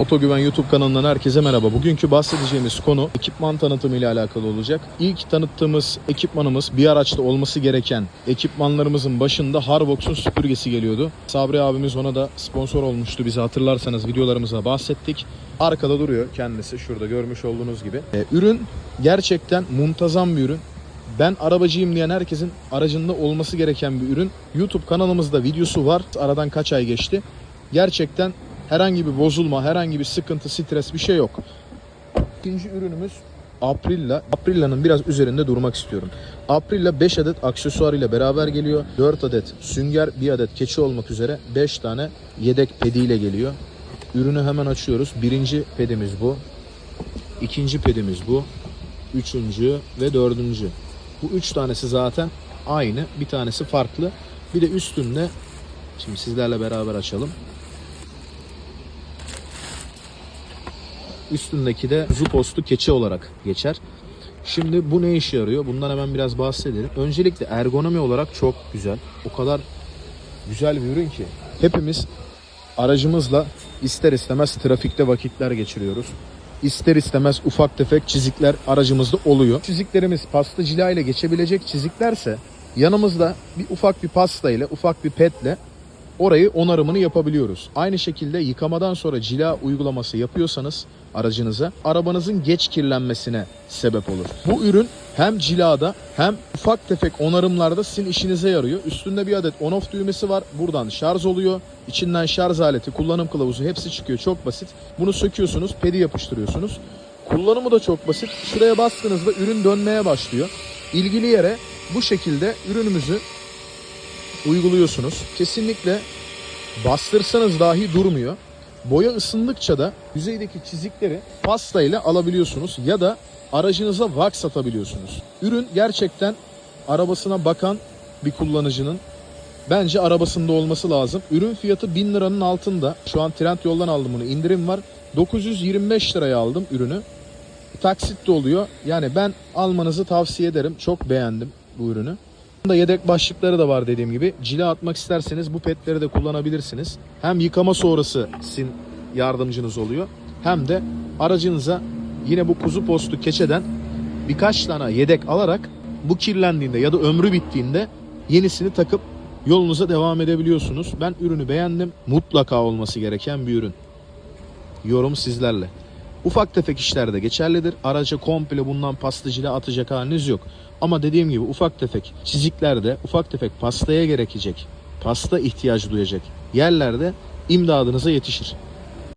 Otogüven YouTube kanalından herkese merhaba. Bugünkü bahsedeceğimiz konu ekipman tanıtımı ile alakalı olacak. İlk tanıttığımız ekipmanımız bir araçta olması gereken ekipmanlarımızın başında Harvox'un süpürgesi geliyordu. Sabri abimiz ona da sponsor olmuştu. Bizi hatırlarsanız videolarımızda bahsettik. Arkada duruyor kendisi şurada görmüş olduğunuz gibi. Ee, ürün gerçekten muntazam bir ürün. Ben arabacıyım diyen herkesin aracında olması gereken bir ürün. YouTube kanalımızda videosu var. Aradan kaç ay geçti. Gerçekten herhangi bir bozulma, herhangi bir sıkıntı, stres bir şey yok. İkinci ürünümüz Aprilla. Aprilla'nın biraz üzerinde durmak istiyorum. Aprilla 5 adet aksesuar ile beraber geliyor. 4 adet sünger, 1 adet keçi olmak üzere 5 tane yedek pediyle geliyor. Ürünü hemen açıyoruz. Birinci pedimiz bu. İkinci pedimiz bu. Üçüncü ve dördüncü. Bu üç tanesi zaten aynı. Bir tanesi farklı. Bir de üstünde şimdi sizlerle beraber açalım. Üstündeki de Zupostu keçi olarak geçer. Şimdi bu ne işe yarıyor? Bundan hemen biraz bahsedelim. Öncelikle ergonomi olarak çok güzel. O kadar güzel bir ürün ki. Hepimiz aracımızla ister istemez trafikte vakitler geçiriyoruz. İster istemez ufak tefek çizikler aracımızda oluyor. Çiziklerimiz pasta cila ile geçebilecek çiziklerse yanımızda bir ufak bir pasta ile ufak bir petle orayı onarımını yapabiliyoruz. Aynı şekilde yıkamadan sonra cila uygulaması yapıyorsanız aracınıza arabanızın geç kirlenmesine sebep olur. Bu ürün hem cilada hem ufak tefek onarımlarda sizin işinize yarıyor. Üstünde bir adet on off düğmesi var. Buradan şarj oluyor. İçinden şarj aleti, kullanım kılavuzu hepsi çıkıyor. Çok basit. Bunu söküyorsunuz, pedi yapıştırıyorsunuz. Kullanımı da çok basit. Şuraya bastığınızda ürün dönmeye başlıyor. İlgili yere bu şekilde ürünümüzü uyguluyorsunuz. Kesinlikle bastırsanız dahi durmuyor. Boya ısındıkça da yüzeydeki çizikleri pasta ile alabiliyorsunuz ya da aracınıza wax atabiliyorsunuz. Ürün gerçekten arabasına bakan bir kullanıcının bence arabasında olması lazım. Ürün fiyatı 1000 liranın altında. Şu an Trendyol'dan aldım bunu. İndirim var. 925 liraya aldım ürünü. Taksit de oluyor. Yani ben almanızı tavsiye ederim. Çok beğendim bu ürünü. Bunda yedek başlıkları da var dediğim gibi. Cila atmak isterseniz bu petleri de kullanabilirsiniz. Hem yıkama sonrası sizin yardımcınız oluyor. Hem de aracınıza yine bu kuzu postu keçeden birkaç tane yedek alarak bu kirlendiğinde ya da ömrü bittiğinde yenisini takıp yolunuza devam edebiliyorsunuz. Ben ürünü beğendim. Mutlaka olması gereken bir ürün. Yorum sizlerle. Ufak tefek işlerde geçerlidir. Araca komple bundan pastacıyla atacak haliniz yok. Ama dediğim gibi ufak tefek çiziklerde, ufak tefek pastaya gerekecek, pasta ihtiyacı duyacak yerlerde imdadınıza yetişir.